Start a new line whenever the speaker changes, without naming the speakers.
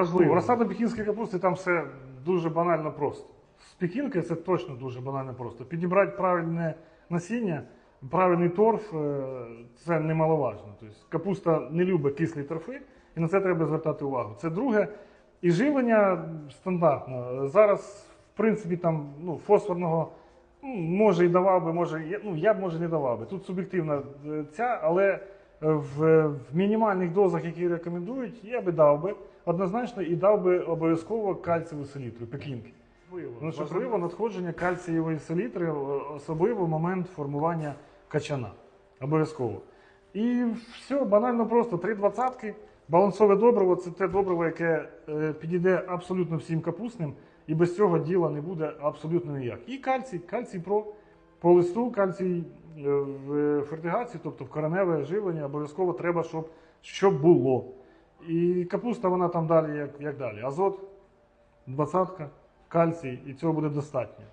Важливо. Розсада пекінської капусти там все дуже банально просто. З пекінкою це точно дуже банально просто. Підібрати правильне насіння, правильний торф е, це немаловажно. Тобто капуста не любить кислі торфи, і на це треба звертати увагу. Це друге. І живлення стандартно. Зараз, в принципі, там ну, фосфорного може і давав би, може, ну, я б може не давав би. Тут суб'єктивна е, ця, але в, в мінімальних дозах, які рекомендують, я би дав би однозначно і дав би обов'язково кальцієву селітру, пекінки. Ну, що важливо надходження кальцієвої селітри, особливо в момент формування качана. Обов'язково. І все, банально просто. Три двадцятки. Балансове добриво це те добриво, яке е, підійде абсолютно всім капусним, і без цього діла не буде абсолютно ніяк. І кальцій, кальцій про по листу, кальцій е, в фертигації, тобто в кореневе живлення, обов'язково треба, щоб, щоб було. І капуста вона там далі, як, як далі. Азот, двадцятка, кальцій, і цього буде достатньо.